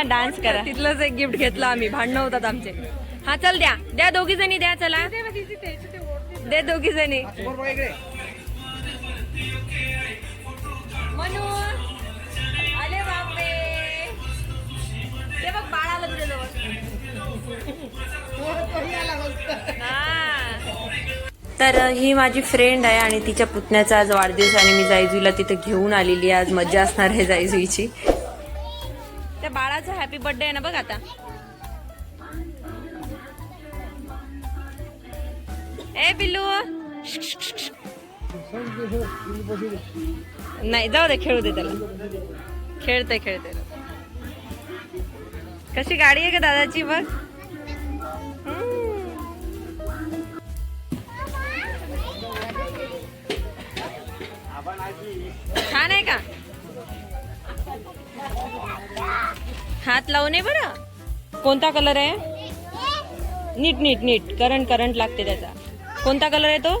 हा डान्स करा. तिथलंच एक गिफ्ट घेतलं आम्ही. भांडणं होतात आमचे. हा चल द्या. द्या दोघी जणी द्या चला. दे दोघी जणी. मनू. अरे बापरे. ते बघ बाळ आलं तुझ्याजवळ तर ही माझी फ्रेंड आहे आणि तिच्या पुतण्याचा आज वाढदिवस आणि मी जायजूला तिथे घेऊन आलेली आहे. आज मज्जा असणार आहे जायजूची त्या बाळाचा हॅपी बर्थडे आहे ना बघ आता. ए पिल्लू नाही जाऊ दे खेळू दे त्याला. खेळते खेळते कशी गाडी आहे का दादाची बघ? छान आहे का? हात लावू नये बरं. कोणता कलर आहे? नीट नीट नीट. करंट करंट लागते त्याचा. कोणता कलर आहे तो?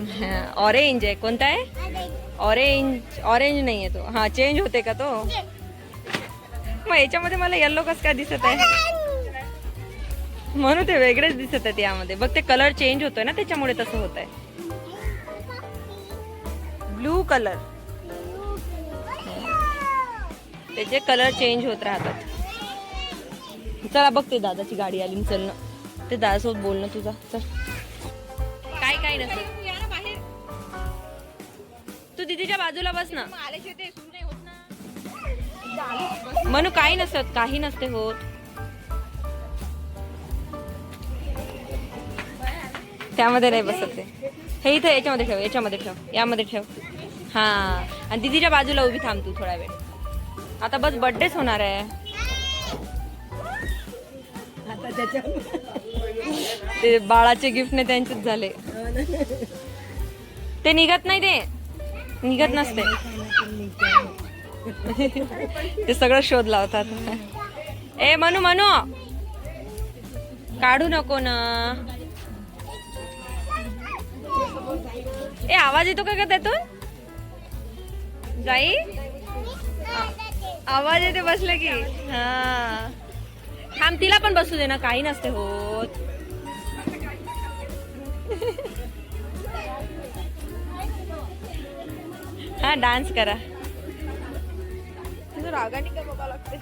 ऑरेंज आहे. कोणता आहे? ऑरेंज ऑरेंज नाही आहे तो. हा चेंज होते का तो? मग याच्यामध्ये मला येल्लो कस काय दिसत आहे? म्हणून ते वेगळेच दिसत आहेत यामध्ये. बघ ते कलर चेंज होतोय ना त्याच्यामुळे तसं होत आहे ब्लू कलर त्याचे कलर चेंज होत राहतात. चला बघ ते दादाची गाडी आली चल ना. ते दादासोबत बोल ना तुझा. चल. काय काय नसत तू दीदीच्या बाजूला बस ना. म्हणू काही नसत काही नसते होत. त्यामध्ये नाही बसत ते. हे इथं याच्यामध्ये ठेव याच्यामध्ये ठेव यामध्ये ठेव. हा. आणि दीदीच्या बाजूला उभी थांब तू थोडा वेळ. आता बस बर्थडेच होणार आहे. ते बाळाचे गिफ्टने त्यांचेच झाले. ते निघत नाही ते. निघत नसते. ते सगळं शोध लावतात. ए मनू मनू. काढू नको ना. ए आवाज येतो का त्यातून? जाई? आवाज येते बसले की. हा. थांब तिला पण बसू दे ना काही नसते होत. हा डान्स करा. तुझं रागाने का बघावं लागते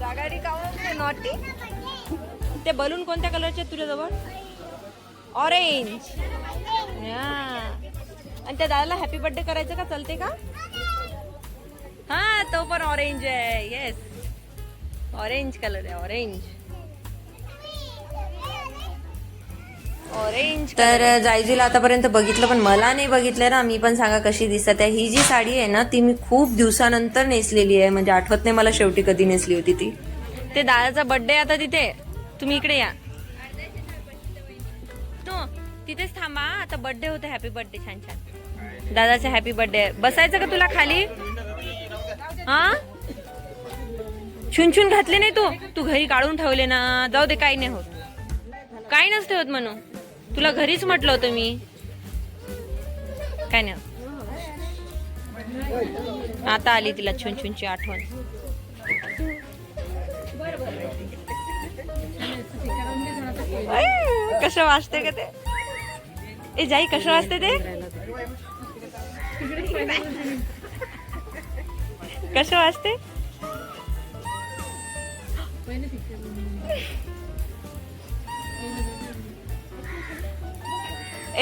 रागाने का नॉटी ते बलून कोणत्या कलरचे आहेत तुझ्याजवळ? ऑरेंज आणि त्या दादाला हॅपी बर्थडे करायचं का? चालते का? हा तो पण ऑरेंज आहे. येस ऑरेंज कलर आहे ऑरेंज ऑरेंज तर जायजूला आतापर्यंत बघितलं पण मला नाही बघितलं ना. मी पण सांगा कशी दिसत आहे. ही जी साडी आहे ना ती मी खूप दिवसानंतर नेसलेली आहे. म्हणजे आठवत नाही मला शेवटी कधी नेसली होती ती. ते दादाचा बर्थडे आता तिथे. तुम्ही इकडे या. तो तिथेच थांबा. आता बर्थडे होते हॅपी बर्थडे छान छान. दादाचा हॅपी बर्थडे बसायचं का तुला खाली? हा छुनछुन घातले नाही तू? तू घरी काढून ठेवले ना. जाऊ दे काही नाही होत. काही नसते होत म्हणून तुला घरीच म्हटलं होतं मी. काय नाही आता आली तिला छुनछुनची आठवण. कसं वाजते का ते? ए जाई कसं वाजते ते? कसं वाजते?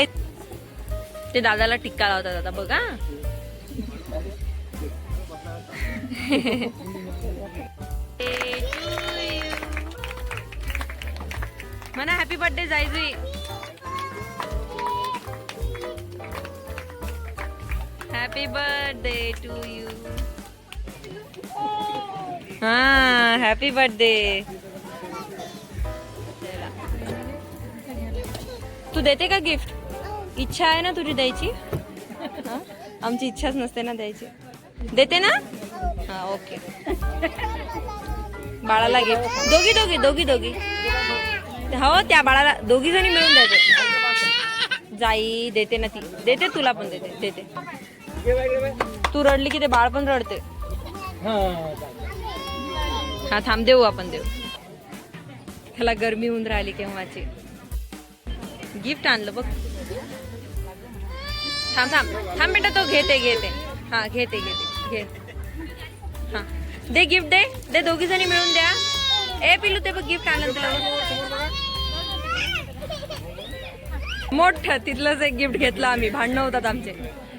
ए ते दादाला टिक्का लावतात आता बघा. म्हणा हॅपी बर्थडे जायजुई हॅपी बर्थडे टू यू हा हॅपी बर्थडे तू देते का गिफ्ट इच्छा आहे ना तुझी द्यायची? आमची इच्छाच नसते ना द्यायची. देते ना? हा ओके बाळाला गिफ्ट दोघी दोघी दोघी दोघी. हो त्या बाळाला दोघी जणी मिळून द्यायचे जाई देते ना ती. देते तुला पण देते देते. तू रडली की ते बाळ पण रडते. हा थांब देऊ आपण देऊ ह्याला गरमी होऊन राहिली केव्हाची गिफ्ट आणलं बघ थांब थांब थांब बेटा तो घेते घेते हा घेते घेते घे हा दे गिफ्ट दे दे दोघी जणी मिळून द्या ए पिलू ते बघ गिफ्ट आणलं तुला मोठ तिथलंच एक गिफ्ट घेतलं आम्ही भांडणं होतात आमचे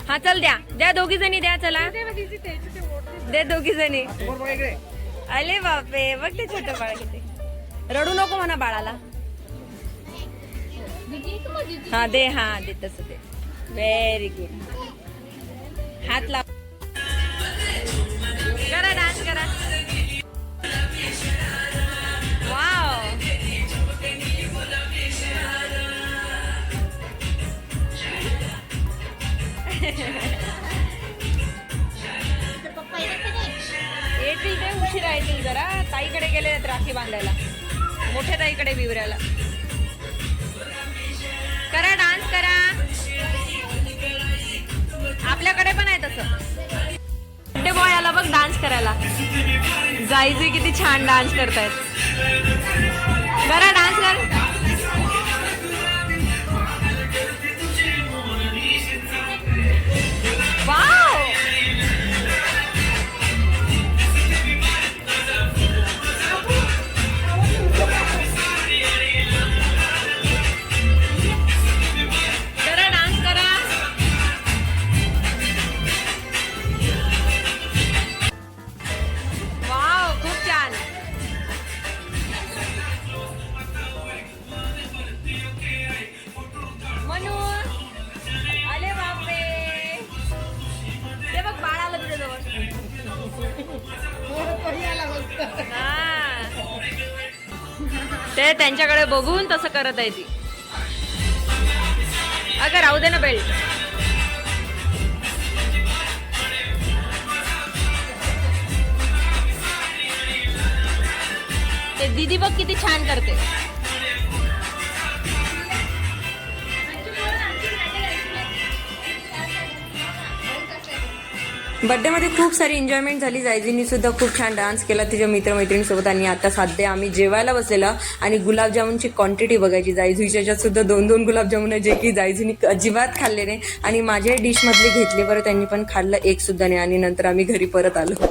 हा चल द्या द्या दोघी जणी द्या चला दे दोघी जणी अरे बापे बघ ते छोटं बाळ किती. रडू नको म्हणा बाळाला. हा दे हा दे तसं दे. व्हेरी गुड हात लाव. करा डान्स करा. वाव उशिरा येतील जरा. ताईकडे गेले आहेत राखी बांधायला. मोठ्या ताईकडे विवरायला करा डान्स करा. आपल्याकडे पण आहे तसं. बड्डे बॉय आला बघ डान्स करायला. जायचे किती छान डान्स करतायत. करा डान्स कर. ते त्यांच्याकडे बघून तसं करत आहे ती. अगं राहू दे ना बेल्ट ते दीदी बघ किती छान करते. बर्थडेमध्ये खूप सारी एन्जॉयमेंट झाली. जायजीनी सुद्धा खूप छान डान्स केला. तिच्या मित्रमैत्रिणीसोबत आणि आता सध्या आम्ही जेवायला बसलेला आणि गुलाबजामुनची क्वांटिटी बघायची. जायजूच्या याच्यात सुद्धा दोन दोन गुलाबजामुन आहे जे की जायजूनी अजिबात खाल्ले नाही. आणि माझ्या डिशमधले घेतले. बरं त्यांनी पण खाल्लं. एक सुद्धा नाही आणि नंतर आम्ही घरी परत आलो.